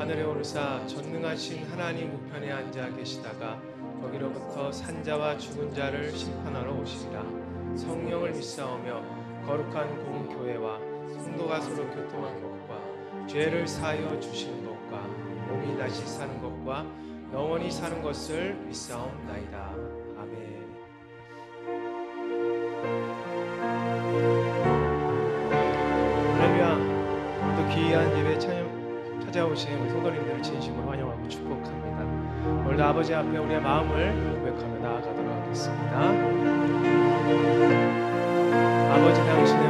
하늘에 오르사 전능하신 하나님 우편에 앉아 계시다가 거기로부터 산자와 죽은 자를 심판하러 오시리라 성령을 믿사오며 거룩한 공교회와 성도가 서로 교통한 것과 죄를 사하여 주시는 것과 몸이 다시 사는 것과 영원히 사는 것을 믿사옵나이다. 아멘. 할렐루야. 오늘도 귀한 예배 찬양 찾아오신 우리 성도님들을 진심으로 환영하고 축복합니다. 오늘도 아버지 앞에 우리의 마음을 고백하며 나아가도록 하겠습니다. 아버지 당신의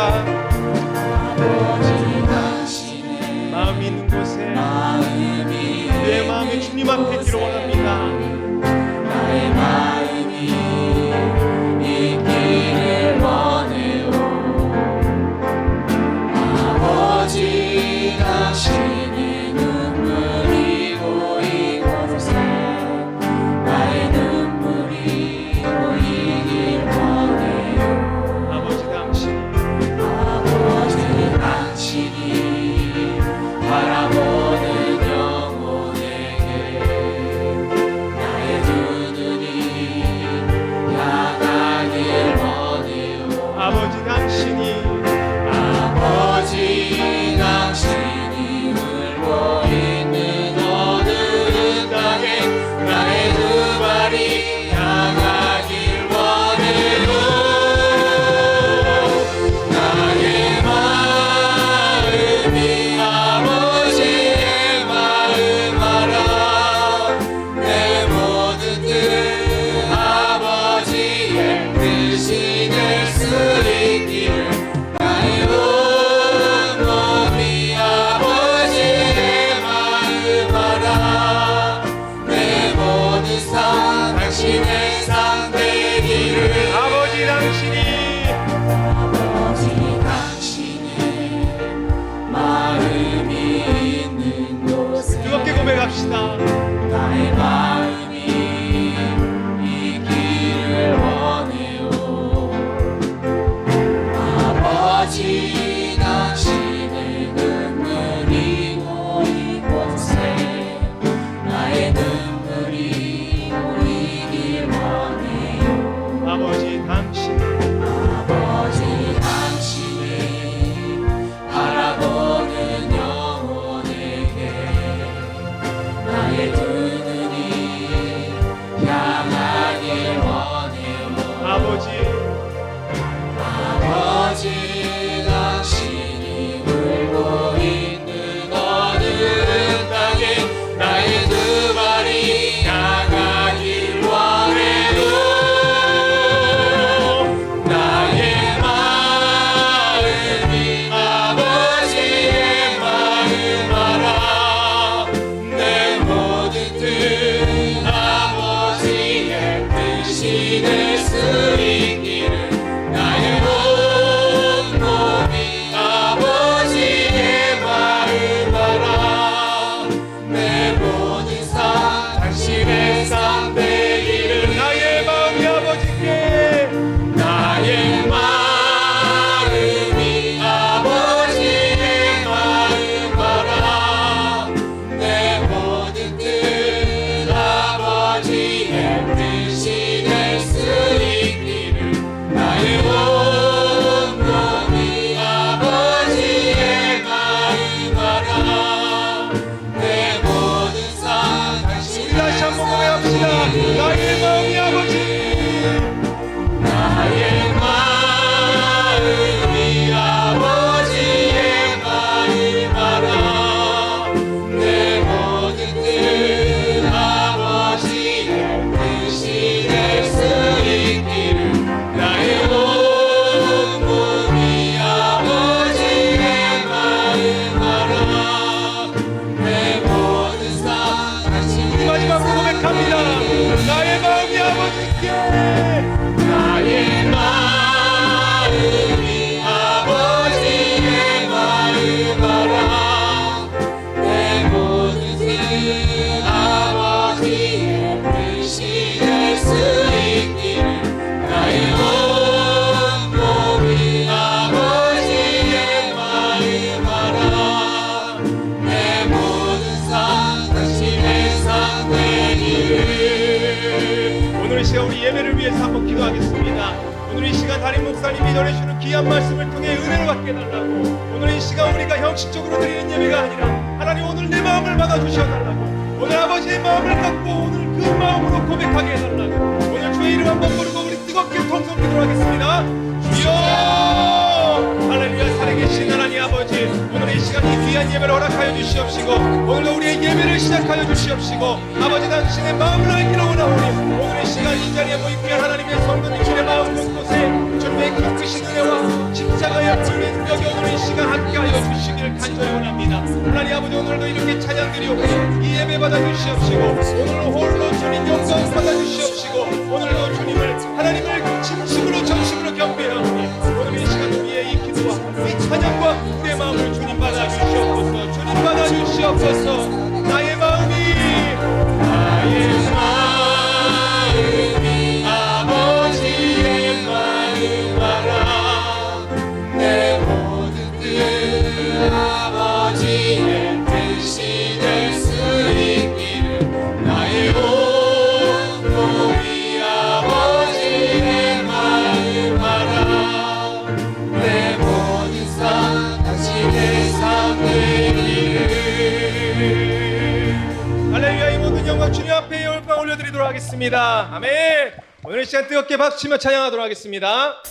고백합시다 아버지 당신의 마음이 있는 곳에 내 마음이 주님 앞에 있기를 원합니다 오늘 시간 우리 예배를 위해서 한번 기도하겠습니다. 오늘 이 시간 담임 목사님이 전해주는 귀한 말씀을 통해 은혜를 받게 달라고. 오늘 이 시간 우리가 형식적으로 드리는 예배가 아니라 하나님 오늘 내 마음을 받아주셔달라고. 오늘 아버지의 마음을 갖고 오늘 그 마음으로 고백하게 해달라고. 오늘 주의 이름 한번 부르고 우리 뜨겁게 통성 기도하겠습니다. 주여! 할렐루야 살아계신 하나님. 아버지 오늘 이 시간 이 귀한 예배를 허락하여 주시옵시고 오늘도 우리의 예배를 시작하여 주시옵시고 아버지 당신의 마음을 알기로 원하오니 오늘 이 시간 이 자리에 모인 귀한 하나님의 성도 님들의 마음 곳곳에 주님의 그 크신 은혜와 십자가의 불의 능력이 오늘 이 시간 함께하여 주시기를 간절히 원합니다. 하나님 아버지 오늘도 이렇게 찬양 드리오니 이 예배 받아 주시옵시고 오늘 홀로 주님 영광 받아 주시옵시고 오늘도 주님을 하나님을 진심으로 받 하겠습니다. 아멘. 오늘 이 시간 뜨겁게 박수치며 찬양하도록 하겠습니다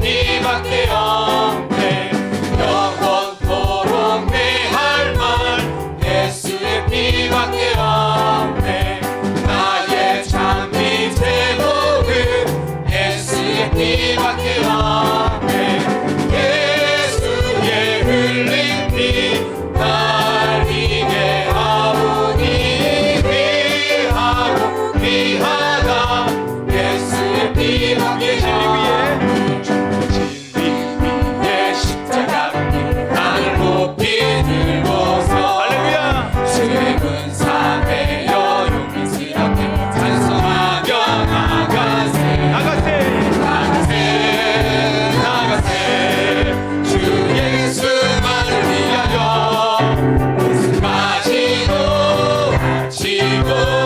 피밖에 없 people.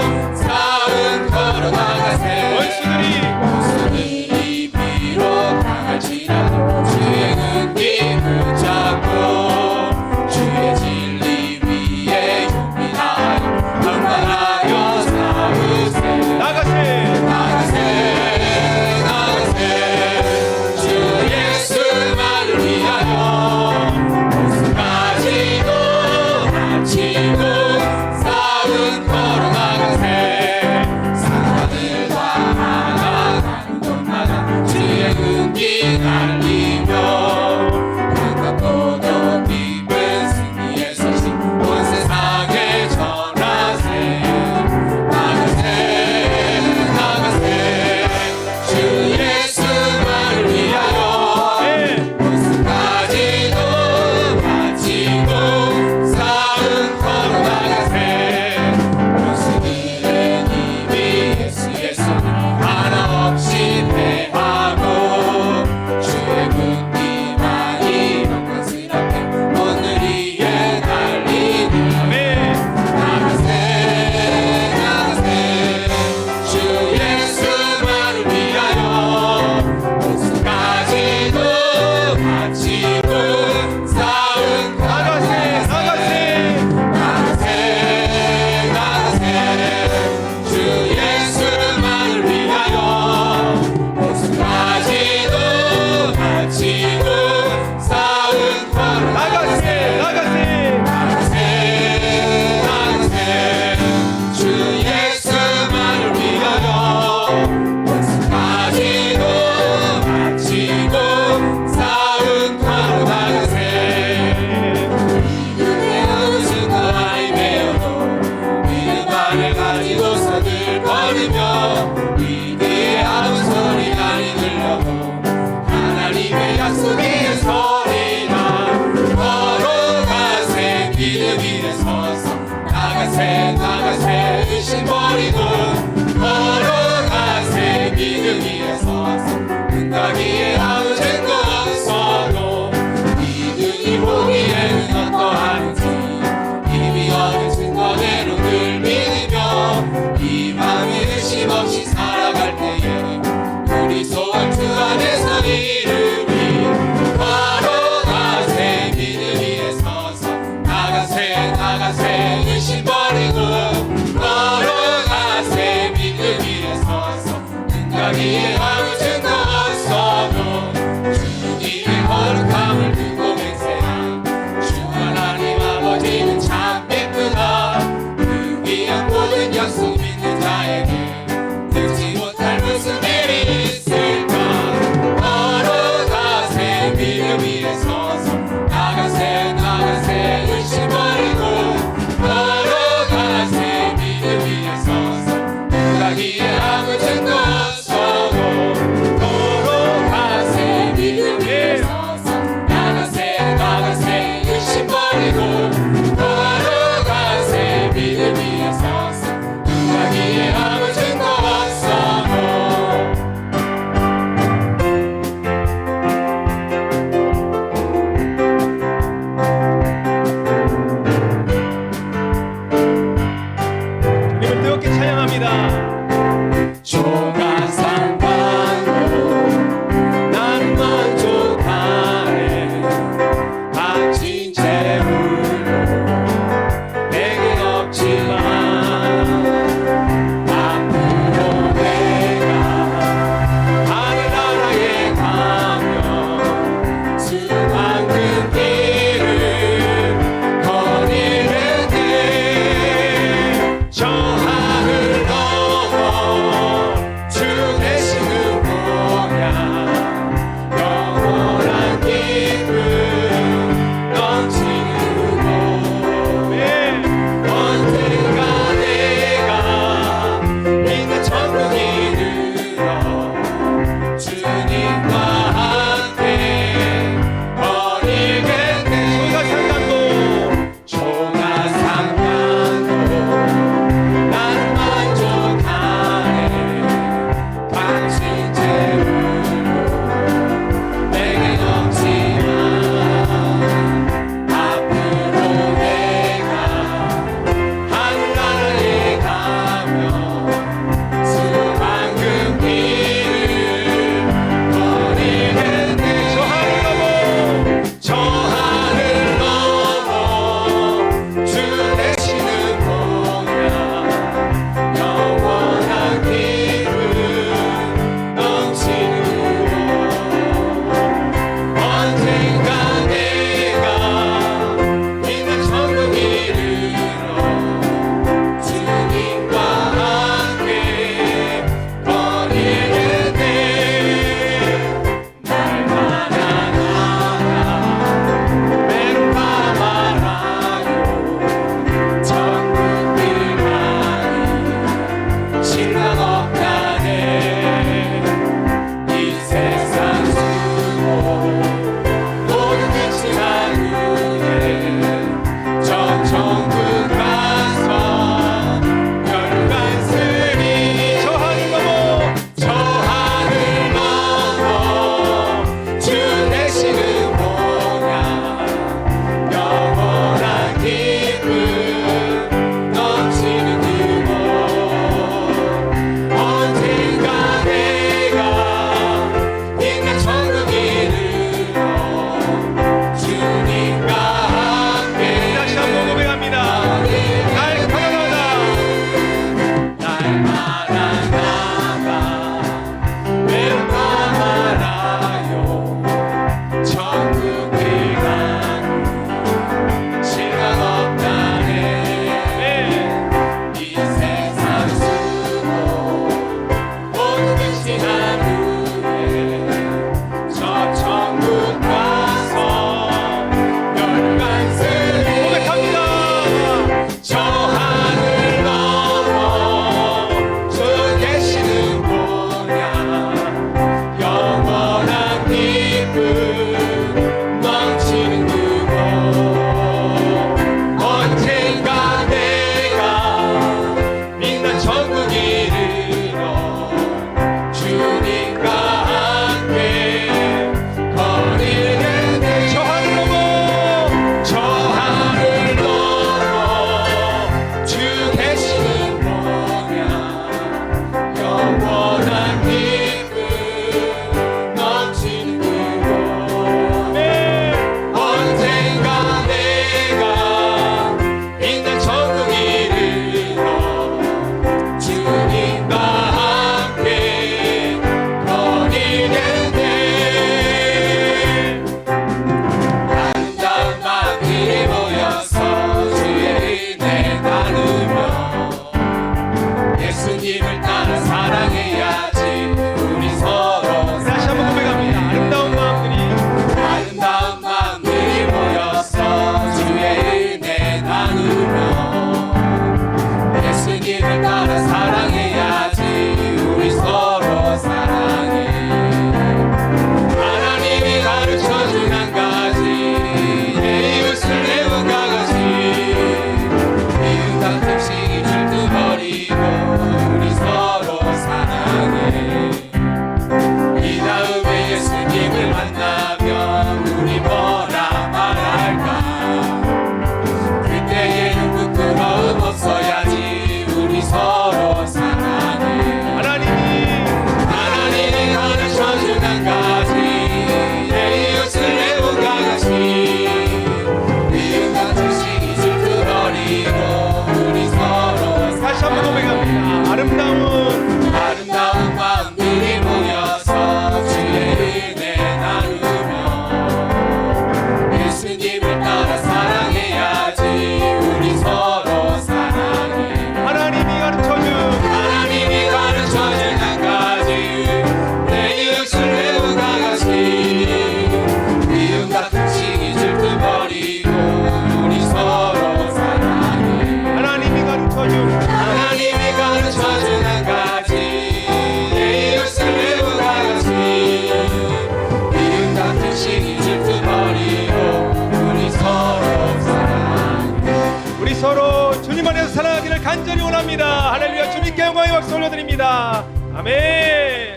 영광의 박수 올려드립니다. 아멘.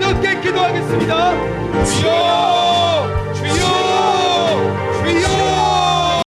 뜨겁게 기도하겠습니다? 주여